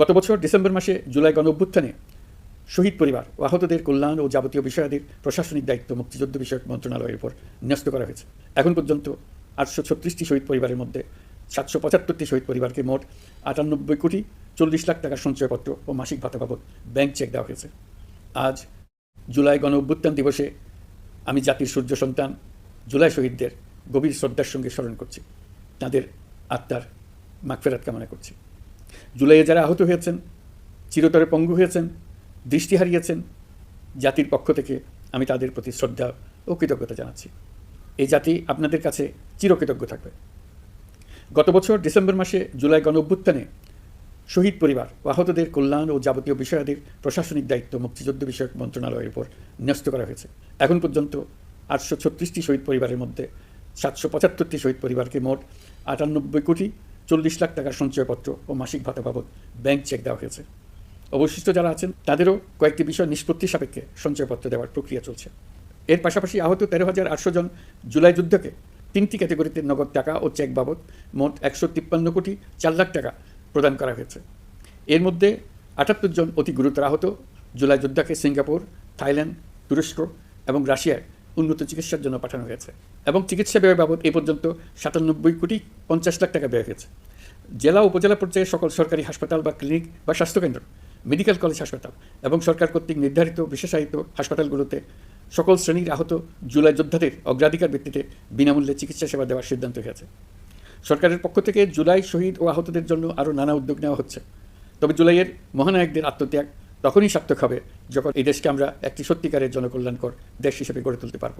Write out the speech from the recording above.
গত বছর ডিসেম্বর মাসে জুলাই গণ অভ্যুত্থানে শহীদ পরিবার ও আহতদের কল্যাণ ও যাবতীয় বিষয়াদির প্রশাসনিক দায়িত্ব মুক্তিযুদ্ধ বিষয়ক মন্ত্রণালয়ের উপর ন্যস্ত করা হয়েছে। এখন পর্যন্ত আটশো ছত্রিশটি শহীদ পরিবারের মধ্যে সাতশো পঁচাত্তরটি শহীদ পরিবারকে মোট আটানব্বই কোটি চল্লিশ লাখ টাকার সঞ্চয়পত্র ও মাসিক ভাতা বাবদ ব্যাংক চেক দেওয়া হয়েছে। আজ জুলাই গণ অভ্যুত্থান দিবসে আমি জাতির সূর্য সন্তান, জুলাই শহীদদের গভীর শ্রদ্ধার সঙ্গে স্মরণ করছি। তাদের আত্মার মাগফেরাত কামনা করছি। জুলাইয়ে যারা আহত হয়েছেন, চিরতরে পঙ্গু হয়েছেন, দৃষ্টি হারিয়েছেন, জাতির পক্ষ থেকে আমি তাদের প্রতি শ্রদ্ধা ও কৃতজ্ঞতা জানাচ্ছি। এই জাতি আপনাদের কাছে চিরকৃতজ্ঞ থাকবে। গত বছর ডিসেম্বর মাসে জুলাই গণ অভ্যুত্থানে শহীদ পরিবার ও আহতদের কল্যাণ ও যাবতীয় বিষয়াদির প্রশাসনিক দায়িত্ব মুক্তিযুদ্ধ বিষয়ক মন্ত্রণালয়ের উপর ন্যস্ত করা হয়েছে। এখন পর্যন্ত আটশো ছত্রিশটি শহীদ পরিবারের মধ্যে সাতশো পঁচাত্তরটি শহীদ পরিবারকে মোট আটানব্বই কোটি চল্লিশ লাখ টাকার সঞ্চয়পত্র ও মাসিক ভাতা বাবদ ব্যাংক চেক দেওয়া হয়েছে। অবশিষ্ট যারা আছেন, তাদেরও কয়েকটি বিষয় নিষ্পত্তি সাপেক্ষে সঞ্চয়পত্র দেওয়ার প্রক্রিয়া চলছে। এর পাশাপাশি আহত তেরো হাজার আটশো জন জুলাই যুদ্ধকে তিনটি ক্যাটাগরিতে নগদ টাকা ও চেক বাবদ মোট একশো তিপ্পান্ন কোটি চার লাখ টাকা প্রদান করা হয়েছে। এর মধ্যে আটাত্তর জন অতি গুরুতর আহত, জুলাই যোদ্ধাকে সিঙ্গাপুর, থাইল্যান্ড, তুরস্ক এবং রাশিয়ায় উন্নত চিকিৎসার জন্য পাঠানো হয়েছে এবং চিকিৎসা ব্যয় বাবদ এ পর্যন্ত সাতানব্বই কোটি পঞ্চাশ লাখ টাকা ব্যয় হয়েছে। জেলা উপজেলা পর্যায়ে সকল সরকারি হাসপাতাল বা ক্লিনিক বা স্বাস্থ্যকেন্দ্র, মেডিকেল কলেজ হাসপাতাল এবং সরকার কর্তৃক নির্ধারিত বিশেষায়িত হাসপাতালগুলোতে সকল শ্রেণির আহত জুলাই যোদ্ধাদের অগ্রাধিকার ভিত্তিতে বিনামূল্যে চিকিৎসা সেবা দেওয়ার সিদ্ধান্ত হয়েছে। সরকারের পক্ষ থেকে জুলাই শহীদ ও আহতদের জন্য আরও নানা উদ্যোগ নেওয়া হচ্ছে। তবে জুলাইয়ের মহানায়কদের আত্মত্যাগ তখনই সার্থক হবে যখন এই দেশকে আমরা একটি সত্যিকারের জনকল্যাণকর দেশ হিসেবে গড়ে তুলতে পারব।